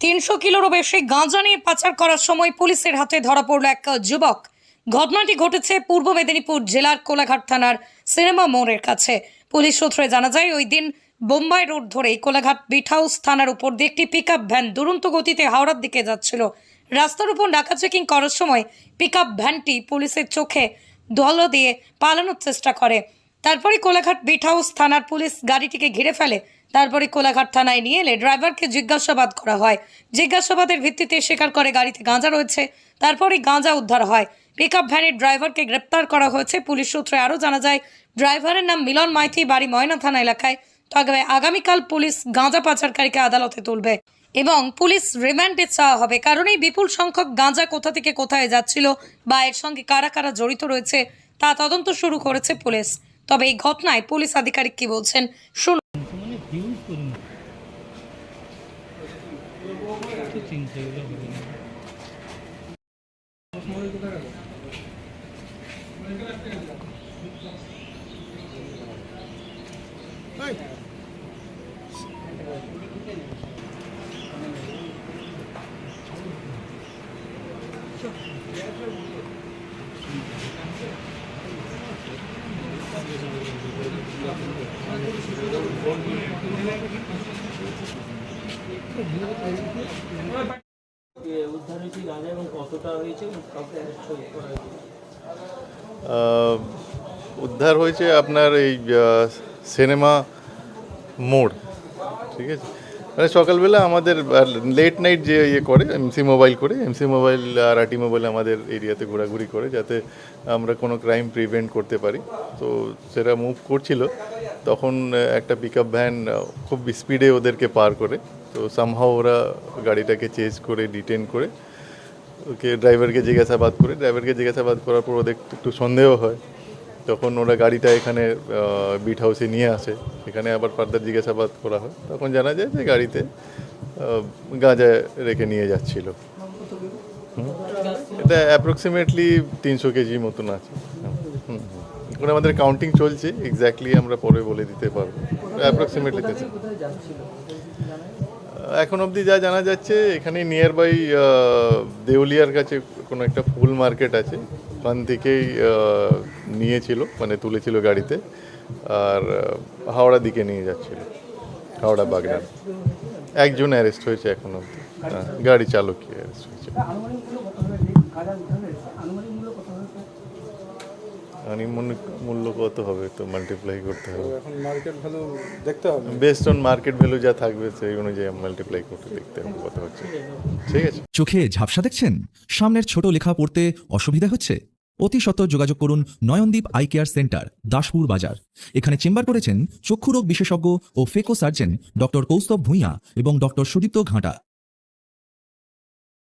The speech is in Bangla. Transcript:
তিনশো কিলোরও বেশি গাঁজা নিয়ে পাচার করার সময় পুলিশের হাতে ধরা পড়ল এক যুবক। ঘটনাটি ঘটেছে পূর্ব মেদিনীপুর জেলার কোলাঘাট থানার সিনেমা মোড়ের কাছে। পুলিশ সূত্রে জানা যায়, ওই দিন বোম্বাই রোড ধরে কোলাঘাট বিট হাউস থানার উপর দিয়ে একটি পিক ভ্যান দুরন্ত গতিতে হাওড়ার দিকে যাচ্ছিল। রাস্তার উপর ডাকা চেকিং করার সময় পিক ভ্যানটি পুলিশের চোখে দল দিয়ে পালানোর চেষ্টা করে। তারপরে কোলাঘাট বিট হাউস থানার পুলিশ গাড়িটিকে ঘিরে ফেলে তারপরে কোলাঘাট থানায় নিয়ে এলে ড্রাইভারকে জিজ্ঞাসাবাদ করা হয়। জিজ্ঞাসাবাদের ভিত্তিতে স্বীকার করে গাড়িতে গাঁজা রয়েছে তারপরে গাঁজা উদ্ধার হয়। পিক আপ ভ্যানের ড্রাইভারকে গ্রেপ্তার করা হয়েছে পুলিশ সূত্রে। আরও জানা যায়, ড্রাইভারের নাম মিলন মাইতি, বাড়ি ময়না থানা এলাকায়। তবে আগামীকাল পুলিশ গাঁজা পাচারকারীকে আদালতে তুলবে এবং পুলিশ রিমান্ডে চাওয়া হবে। কারণ এই বিপুল সংখ্যক গাঁজা কোথা থেকে কোথায় যাচ্ছিল বা এর সঙ্গে কারা কারা জড়িত রয়েছে তা তদন্ত শুরু করেছে পুলিশ। তবে এই ঘটনায় পুলিশ আধিকারিক কি বলছেন, শুনুন। তো চিন্তা এগুলো হবে না যে উদ্ধার হয়েছে আপনার এই সিনেমা মোড়, ঠিক আছে? মানে সকালবেলা আমাদের লেট নাইট যে ইয়ে করে এমসি মোবাইল করে এমসি মোবাইল আর আরটি মোবাইল আমাদের এরিয়াতে ঘোরাঘুরি করে, যাতে আমরা কোনো ক্রাইম প্রিভেন্ট করতে পারি। তো সেটা মুভ করছিল। তখন একটা পিক ভ্যান খুব স্পিডে ওদেরকে পার করে। তো সামহাও ওরা গাড়িটাকে চেজ করে ডিটেন করে, ওকে ড্রাইভারকে জিজ্ঞাসাবাদ করে ড্রাইভারকে জিজ্ঞাসাবাদ করার পর ওদের একটু সন্দেহ হয়। তখন ওরা গাড়িটা এখানে বিট হাউসে নিয়ে আসে। এখানে আবার ফার্দার জিজ্ঞাসাবাদ করা হয়। তখন জানা যায় যে গাড়িতে গাঁজা রেখে নিয়ে যাচ্ছিল। এটা অ্যাপ্রক্সিমেটলি তিনশো কেজি মতন আছে। হুম। এখন আমাদের কাউন্টিং চলছে এক্স্যাক্টলি আমরা পরে বলে দিতে পারব। অ্যাপ্রক্সিমেটলি এখন অবধি যা জানা যাচ্ছে এখানে নিয়ার বাই দেউলিয়ার কাছে কোনো একটা ফুল মার্কেট আছে। ওখান থেকেই নিয়েছিল মানে তুলেছিল গাড়িতে। আর হাওড়া দিকে নিয়ে যাচ্ছিল। হাওড়া বাগনান একজন অ্যারেস্ট হয়েছে এখন অবধি। হ্যাঁ, গাড়ি চালকই অ্যারেস্ট হয়েছে আনুমানিক মূল্য কত হবে গাঁজা উদ্ধার হয়েছে আনুমানিক মূল্য কত হবে মূল্য কত হবে? তো মাল্টিপ্লাই করতে হবে। এখন মার্কেট ভ্যালু দেখতে হবে। বেস্ট অন মার্কেট ভ্যালু যা থাকবে সেই অনুযায়ী মাল্টিপ্লাই করতে দেখতে হবে কত হচ্ছে। ঠিক আছে? চোখে ঝাপসা দেখছেন? সামনের ছোট লেখা পড়তে অসুবিধা হচ্ছে? অতি সত্বর যোগাযোগ করুন Nayandeep eye care centre Daspur Bazar. এখানে চেম্বার করেছেন চক্ষুরোগ বিশেষজ্ঞ ও phaco surgeon doctor Kaustav Bhuiyan এবং ডক্টর সুদীপ্ত ঘাটা।